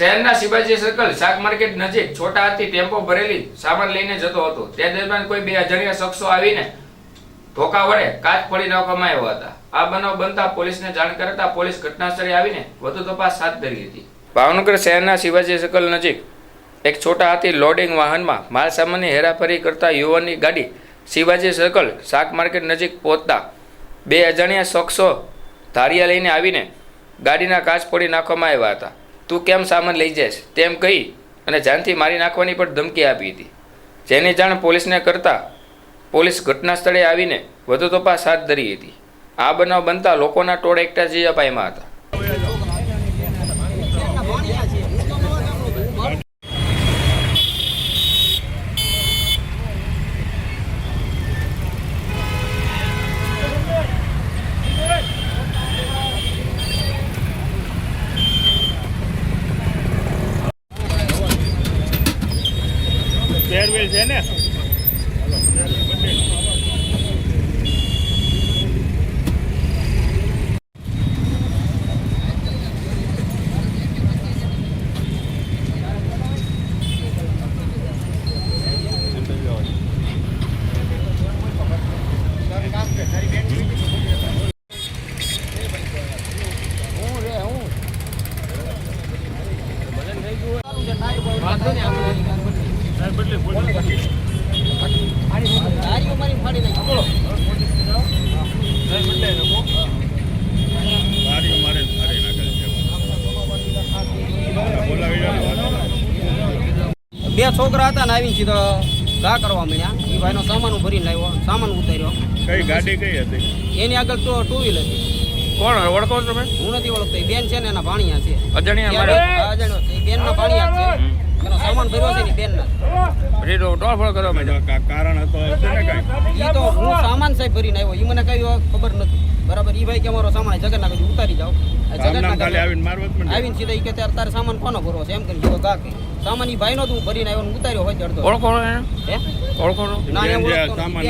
શહેરના શિવાજી સર્કલ શાક માર્કેટ નજીક, છોટા હાથી ટેમ્પો ભરેલી સામાન લઈને જતો હતો. તે દરમિયાન કોઈ બે અજાણ્યા શખ્સો આવીને ધોકા વડે કાચ ફોડી નાખવામાં આવ્યા હતા. આ બનાવ બનતા પોલીસને જાણ કરતા પોલીસ ઘટનાસ્થળે આવીને વધુ તપાસ હાથ ધરી હતી. ભાવનગર શહેરના શિવાજી સર્કલ નજીક એક છોટા હાથી લોડિંગ વાહનમાં માલ સામાનની હેરાફેરી કરતા યુવાનની ગાડી શિવાજી સર્કલ શાક માર્કેટ નજીક પહોંચતા બે અજાણ્યા શખ્સો ધારિયા લઈને આવીને ગાડીના કાચ ફોડી નાખવામાં આવ્યા હતા. તું કેમ સામાન લઈ જઈશ? તેમ કહી અને જાનથી મારી નાખવાની પણ ધમકી આપી હતી. જેની જાણ પોલીસને કરતા પોલીસ ઘટના સ્થળે આવીને વધુ તપાસ હાથ ધરી હતી. આ બનાવ બનતા લોકોના ટોળ એકઠા જઈ અપાયમાં હતા. ફેરવેલ છે ને? ગાડીઓ મારી ફાડી બે છોકરા હતા ને આવી સીધો ઘા કરવા મળ્યા એ ભાઈનો સામાન ભરીને લાવ્યો સામાન ઉતાર્યો. કઈ ગાડી કઈ હતી? એની આગળ તો ટુ વ્હીલર હતી. કોણ ઓળખો તમે? હું નથી ઓળખતો બેન છે ને એના ભાણિયા છે. અજાણ્યા અજાણ્યો છે. એ બેનના ભાણિયા છે. એનો સામાન ભર્યો છે ને બેનના. પછી તો કારણ હતો ને કઈ? એ તો હું સામાન સાહેબ ભરીને આવ્યો. એ મને કઈ ખબર નથી. બરાબર એ ભાઈ કે અમારો સામાન જગન્નાથ કીધું ઉતારી જાઓ. જગન્નાથ આવીને મારવત પણ આવીને સીધા ઈ કે ત્યારે તારે સામાન કોનો ભરવો છે? એમ કરી સીધો ગા કરી સામાન ઈ ભાઈ તો હું ભરીને આવ્યો ને ઉતાર્યો હોય અડધો. ઓળખો હે? ઓળખો ના એમ એ સામાન